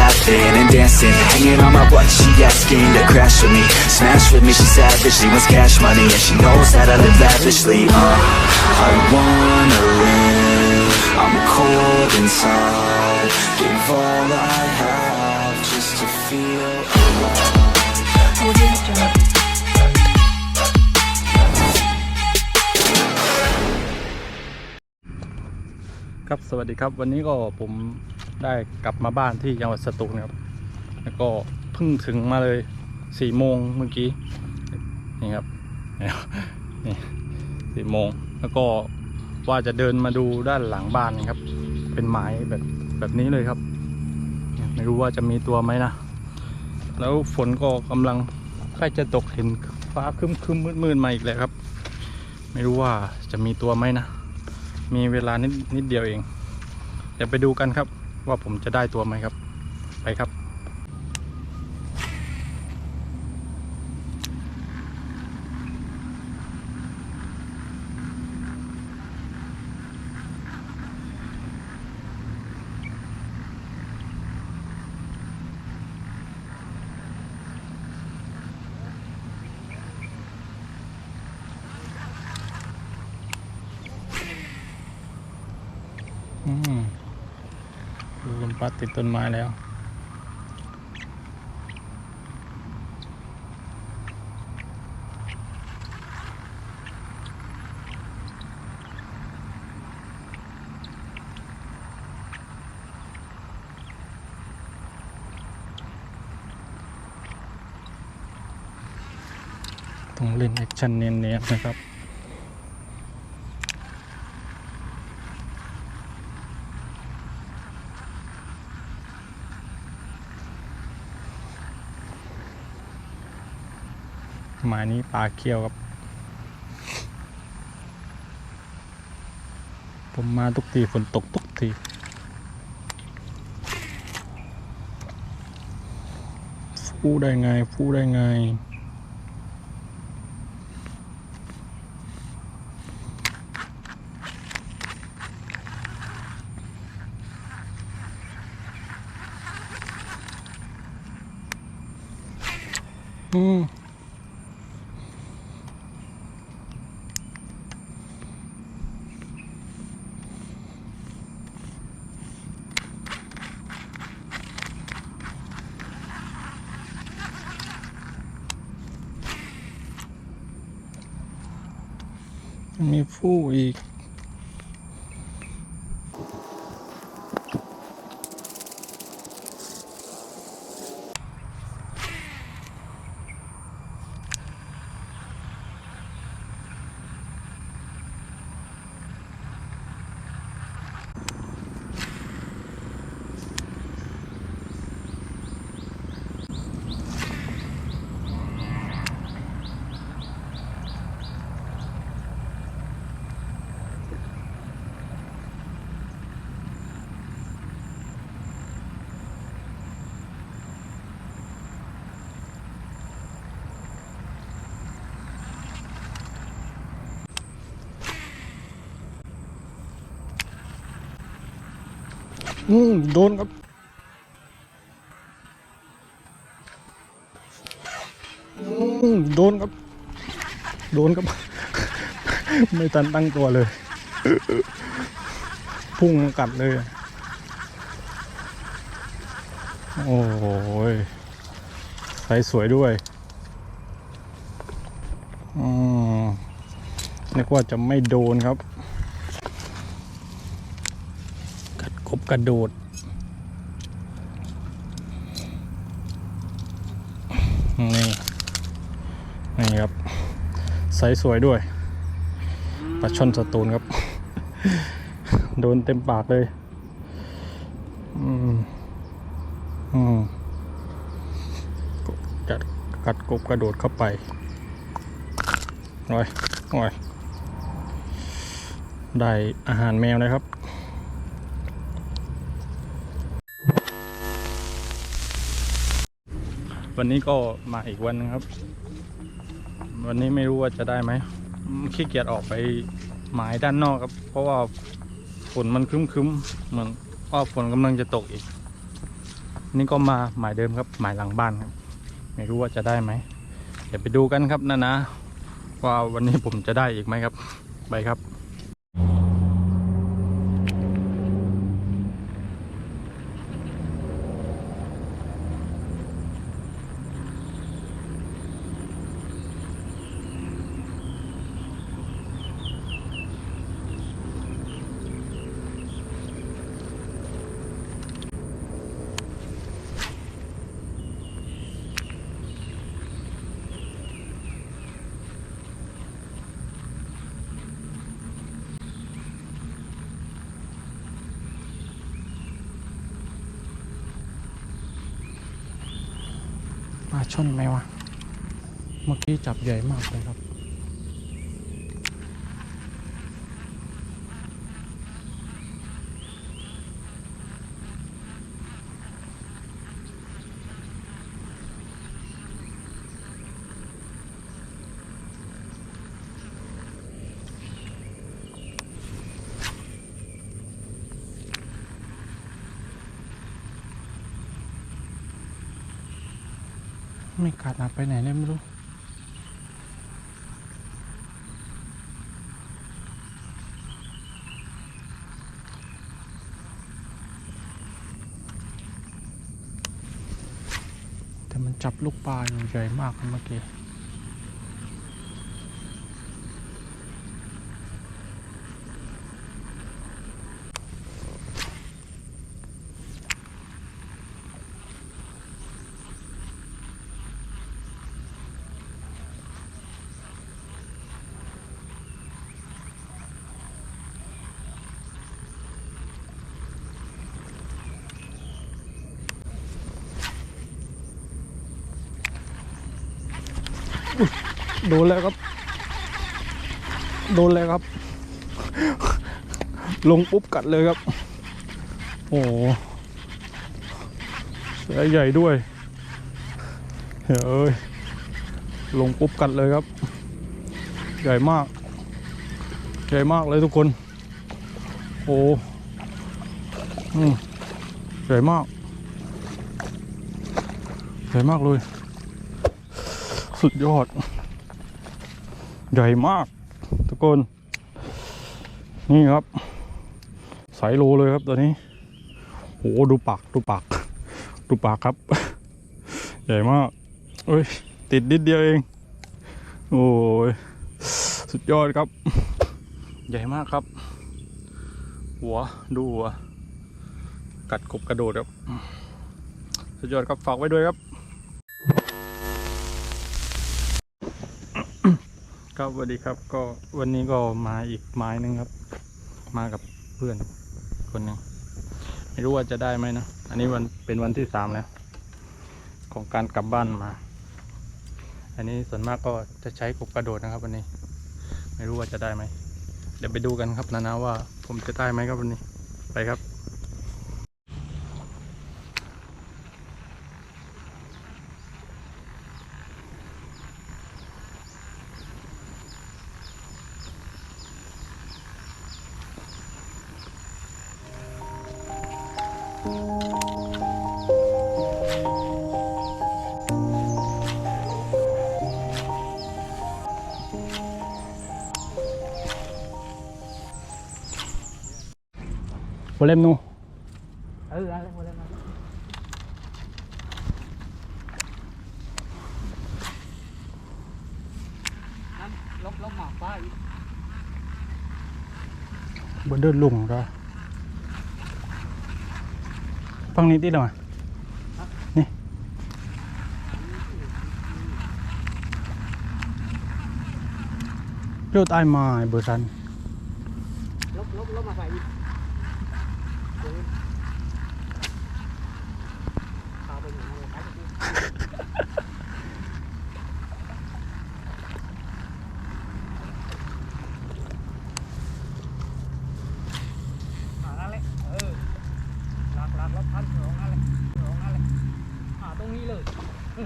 laughing and dancing Hanging on my butt, she asking to crash with me Smash with me, She's savage, she wants cash money And she knows that I live lavishly, uh I wanna live, I'm cold inside. Give all I have just to feel alive. ครับ ได้กลับมาบ้านที่จังหวัดสตูลครับ แล้วก็เพิ่งถึงมาเลยสี่โมงเมื่อกี้ นี่ครับ นี่สี่โมง แล้วก็ว่าจะเดินมาดูด้านหลังบ้านนะครับ เป็นไม้แบบแบบนี้เลยครับ ไม่รู้ว่าจะมีตัวไหมนะ แล้วฝนก็กำลังใกล้จะตกเห็นฟ้าคึมคึมมืดมืดมาอีกแล้วครับ ไม่รู้ว่าจะมีตัวไหมนะ มีเวลานิดนิดเดียวเอง เดี๋ยวไปดูกันครับ ว่าผมจะได้ตัวไหมครับ ไปครับ อืม วัดติดต้นไม้แล้ว ต้องเล่นแอคชั่นเนียนๆนะครับ มาณนี้ปลาเคี้ยวครับ ผมมาทุกทีฝนตกทุกทีฟูได้ไงฟูได้ไง อืม มีผู้อีก อืมโดนครับ อืมโดนครับ โดนครับ ไม่ทันตั้งตัวเลย พุ่งกัดเลย โอ้โหยใสสวยด้วยอืมนึกว่าจะไม่โดนครับ กระโดด นี่ นี่ครับไซส์สวยด้วยปลาช่อนสตูนครับ โดนเต็มปากเลย อืม อืมกัดกัดกบกระโดดเข้าไปโอ้ยโอ้ยได้อาหารแมวนะครับ วันนี้ก็มาอีกวันนึงครับ วันนี้ไม่รู้ว่าจะได้ไหมขี้เกียจออกไปหมายด้านนอกครับ เพราะว่าฝนมันคึ้มๆเหมือนว่าฝนกำลังจะตกอีก นี่ก็มาหมายเดิมครับ หมายหลังบ้านครับ ไม่รู้ว่าจะได้ไหมเดี๋ยวไปดูกันครับนะนะว่าวันนี้ผมจะได้อีกไหมครับ ไปครับ ปลาช่อนไหมวะ เมื่อกี้จับใหญ่มากเลยครับ ไม่ขาดนะไปไหนเลยไม่รู้แต่มันจับลูกปลาอยู่ใหญ่มากเมื่อกี้ โดนแล้วครับ โดนแล้วครับ ลงปุ๊บกัดเลยครับ โอ้โหเสือใหญ่ด้วยเฮ้ยลงปุ๊บกัดเลยครับ ใหญ่มาก ใหญ่มากเลยทุกคน โอ้อืมใหญ่มาก ใหญ่มากเลย สุดยอด ใหญ่มากทุกคน นี่ครับ สายโลเลยครับตัวนี้โหดูปากดูปากดูปากครับ ใหญ่มากเอ้ยติดนิดเดียวเอง โอ้ยสุดยอดครับ ใหญ่มากครับ หัวดูหัว กัดกบกระโดดครับ สุดยอดครับฝากไว้ด้วยครับ ครับสวัสดีครับก็วันนี้ก็มาอีกไม้นึงครับ มากับเพื่อนคนหนึ่งไม่รู้ว่าจะได้ไหมนะอันนี้วันเป็นวันที่สามแล้ว ของการกลับบ้านมา อันนี้ส่วนมากก็จะใช้กบกระโดดนะครับวันนี้ ไม่รู้ว่าจะได้ไหมเดี๋ยวไปดูกันครับนะนะว่า ผมจะได้ไหมครับวันนี้ไปครับ โอเล่มนูเอออะไรหมดแล้วนะนั่นลบลบหมากป้าอีกบนเดินลุงด้วยฟังนี้ติดหรอนี่เลือดไอายมาเบอร์ซันลบลบลบมาใส่อีก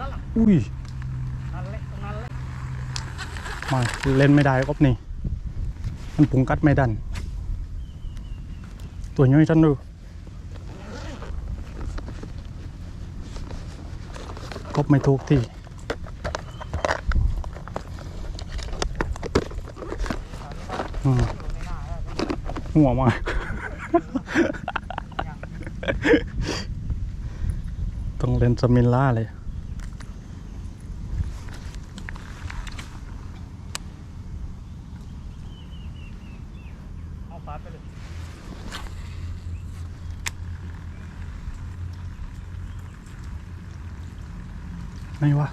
นั่นแหละ อุ้ยมาเล่นไม่ได้กบนี่ มันปุงกัดไม่ดัน ตัวย่อยจันดูกบไม่ถูกที่หัวมาต้องเล่นสมิลล่าเลย เอาฟาดไปเลย ไม่วะ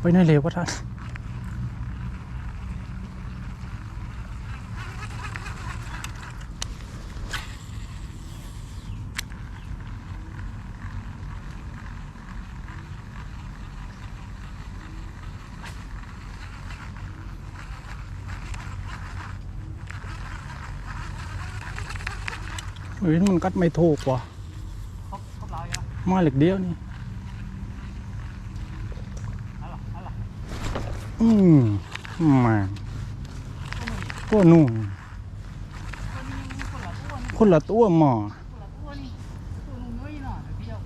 ไปไหนเลยวะท่าน เฮ้ยมันกัดไม่ถูกว่ะมาเหล็กเดียวนี่อืมมาตัวนุ่งคนละตัวนี่คนละตัวหมอ คนละตัวนี่ตัวนุ่มน้อยหน่อยเดียว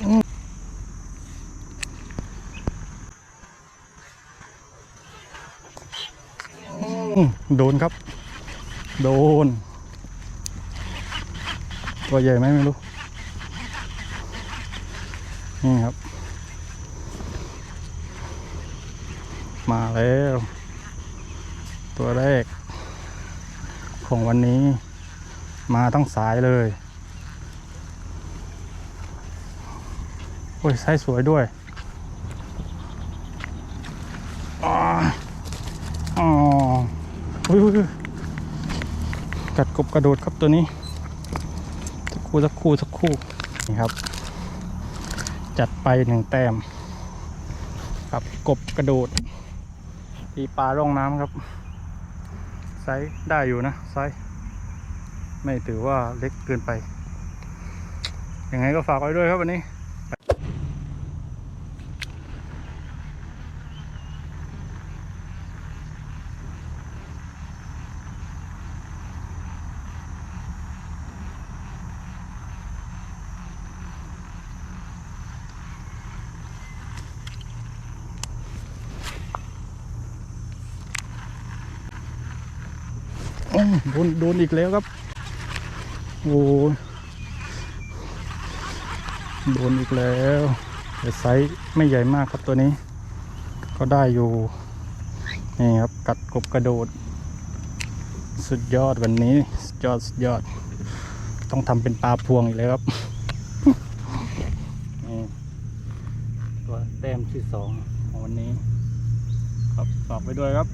อืม โดนครับ โดน ตัวใหญ่ไหมไม่รู้ นี่ครับ มาแล้ว ตัวแรก ของวันนี้ มาทั้งสายเลย โอ้ยไซส์สวยด้วยอาอ๋ออุ้ยอุ้ยอุ้ย กัดกบกระโดดครับตัวนี้ สักคู่สักคู่สักคู่นี่ครับ จัดไปหนึ่งแต้มกับกบกระโดดตีปลาร่องน้ำครับไซส์ได้อยู่นะไซส์ไม่ถือว่าเล็กเกินไปยังไงก็ฝากไว้ด้วยครับวันนี้ นโดนอีกแล้วครับ โอ้โดนอีกแล้วแต่ไซส์ไม่ใหญ่มากครับตัวนี้ ก็ได้อยู่ นี่ครับกัดกบกระโดด สุดยอดวันนี้สุดยอดสุดยอด ต้องทำเป็นปลาพวงอีกแล้วครับนี่ตัวแต้มที่สองของวันนี้ ครับฝากไปด้วยครับ